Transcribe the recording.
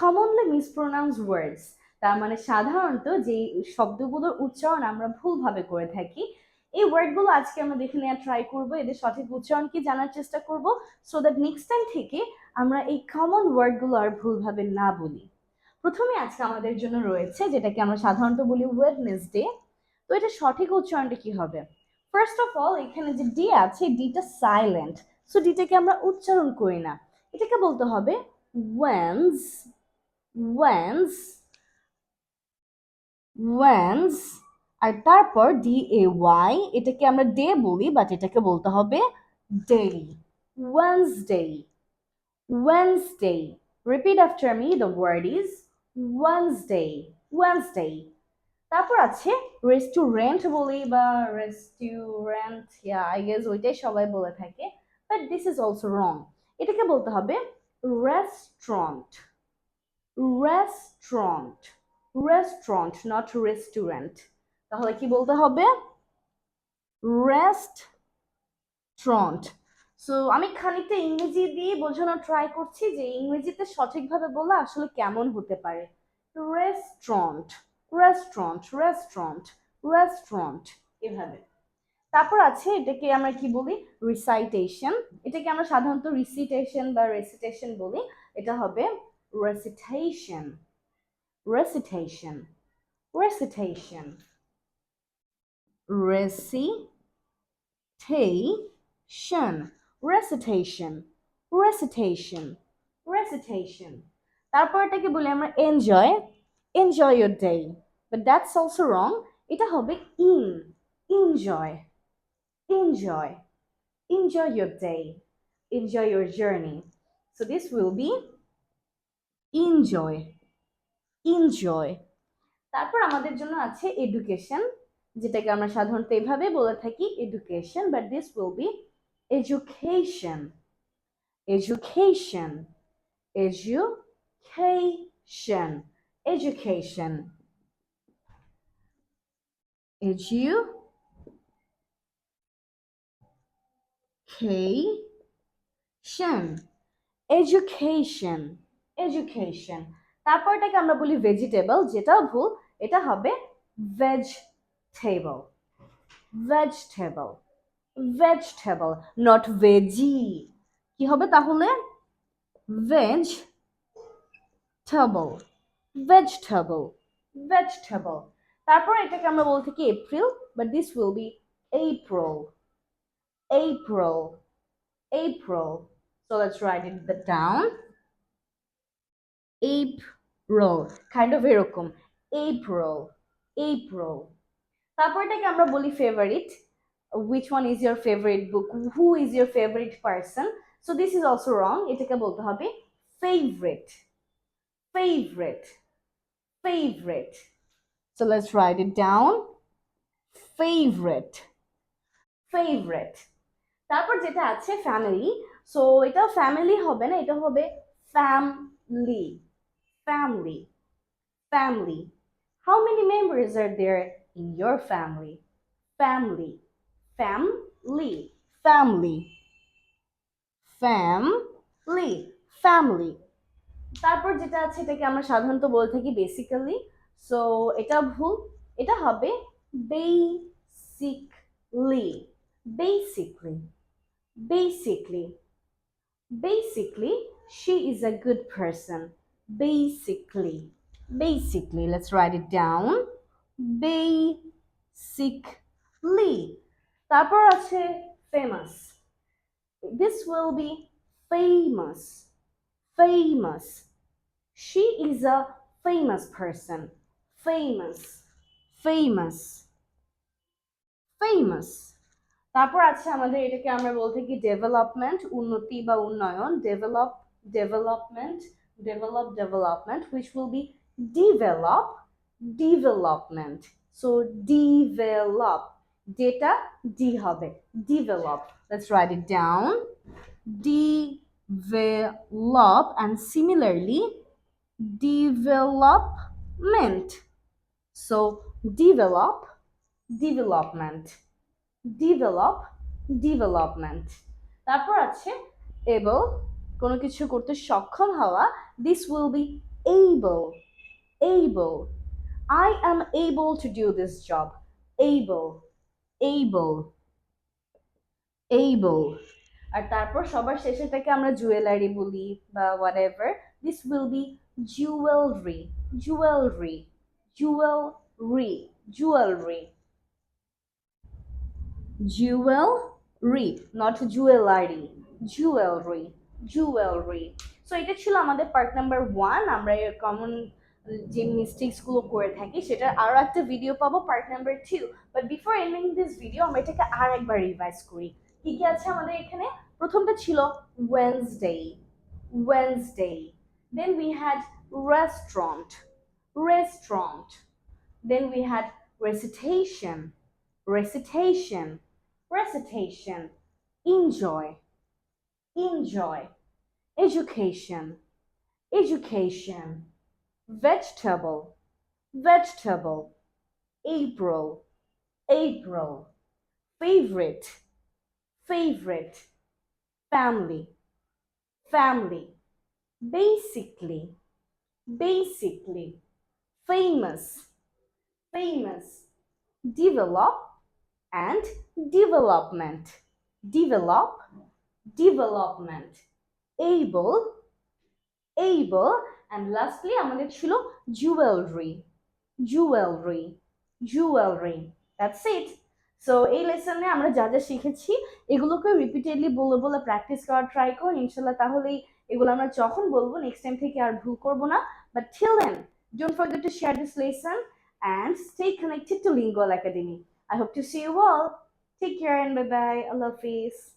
Commonly মিসপ্রোনাউন্স ওয়ার্ডস তার মানে সাধারণত যে শব্দগুলোর উচ্চারণ আমরা ভুলভাবে করে থাকি, এই ওয়ার্ডগুলো আজকে আমরা দেখে নেওয়ার ট্রাই করব। এদের সঠিক উচ্চারণ কি জানার চেষ্টা করব। সো দ্যাট নেক্সট টাইম থেকে আমরা এই কমন ওয়ার্ডগুলো আর ভুলভাবে না বলি। প্রথমে আজকে আমাদের জন্য রয়েছে, যেটাকে আমরা সাধারণত বলি ওয়েডনেসডে তো এটা সঠিক উচ্চারণটা কি হবে? ফার্স্ট অফ অল এখানে যে ডি আছে ডিটা সাইলেন্ট সো ডিটাকে আমরা উচ্চারণ করি না। এটাকে বলতে হবে ওয়েন্স ওয়েন্স ওয়েন্স আর তারপর ডি এ ওয়াই এটাকে আমরা ডে বলি বাট এটাকে বলতে হবে daily Wednesday Wednesday repeat after me the word is Wednesday Wednesday তারপর আছে রেস্টুরেন্ট বলি বা রেস্টুরেন্ট আই গেস ওইটাই সবাই বলে থাকে but this is also wrong এটাকে বলতে হবে restaurant restaurant restaurant not restaurant তাহলে কি বলতে হবে? রেস্টুরেন্ট সো আমি খানিকটা ইংরেজি দিয়ে বোঝানোর ট্রাই করছি যে ইংরেজিতে সঠিকভাবে বলা আসলে কেমন হতে পারে। রেস্টুরেন্ট রেস্টুরেন্ট রেস্টুরেন্ট রেস্টুরেন্ট এভাবে। তারপর আছে এটাকে আমরা কি বলি? রিসাইটেশন এটাকে আমরা সাধারণত রিসিটেশন বা রেসিটেশন বলি। এটা হবে recitation recitation recitation recitation recitation recitation recitation তারপর এটাকে বলি আমরা enjoy enjoy your day but that's also wrong এটা হবে in enjoy enjoy enjoy your day enjoy your journey so this will be enjoy enjoy তারপর আমাদের জন্য আছে এডুকেশন যেটাকে আমরা সাধারণত এভাবে বলে থাকি education but this will be education education education education education education education তারপর এটাকে আমরা বলি ভেজিটেবল যেটাও ভুল, এটা হবে vege table vegetable. Vegetable, not veggie. কি হবে তাহলে? Vege table vegetable. Vegetable. তারপর এটাকে আমরা বলতে কি? April but this will be April April April so let's write it down. April kind of এরকম April April তারপর এটাকে আমরা বলি favourite which one is your favorite book who is your favorite person so this is also wrong এটাকে বলতে হবে favorite favorite favorite so let's write it down favorite favorite তারপর যেটা আছে ফ্যামিলি সো এটা ফ্যামিলি হবে না এটা হবে family family family how many members are there in your family. Family. Family. Family. Family. Family. তারপর যেটা আছে এটাকে আমরা সাধারণত বলে থাকি বেসিক্যালি সো এটা ভুল এটা হবে basically basically basically basically she is a good person basically basically let's write it down basically তারপর আছে famous this will be famous famous she is a famous person famous famous famous তারপর আছে আমাদের এটাকে আমরা বলতে কি ডেভেলপমেন্ট উন্নতি বা উন্নয়ন develop development develop development which will be develop development so develop data d হবে develop let's write it down develop and similarly development so develop development develop development তারপর আছে able কোনো কিছু করতে সক্ষম হওয়া this will be able able. I am able to do this job able able able আর তারপর সবার শেষেটাকে আমরা জুয়েলারি বলি বা whatever this will be jewellery jewellery jewellery jewellery jewellery not jewellery jewellery jewellery so এটা ছিল আমাদের পার্ট নাম্বার ওয়ান আমরা এর কমন যে মিস্টেক্সগুলো করে থাকি, সেটার আরও একটা ভিডিও পাবো part number two but before ending this video আমরা এটাকে আর একবার রিভাইজ করি। কি কি আছে আমাদের এখানে? প্রথমটা ছিল Wednesday Wednesday then we had restaurant restaurant then we had recitation. Recitation. Recitation. Enjoy. Enjoy. Education. Education. Vegetable. Vegetable. April. April. Favorite. Favorite. Family. Family. Basically. Basically. Famous. Famous. Develop and development. Develop development able able and lastly আমাদের ছিল jewelry jewelry jewelry that's it so এই লেসনে আমরা যা যা শিখেছি এগুলোকে repeatedly বলে বলে প্র্যাকটিস করার ট্রাই করুন ইনশাল্লাহ তাহলেই এগুলো আমরা যখন বলব নেক্সট টাইম থেকে আর ভুল করব না but till then don't forget to share this lesson and stay connected to Lingual Academy. I hope to see you all. Take care and bye bye. Allah Hafiz.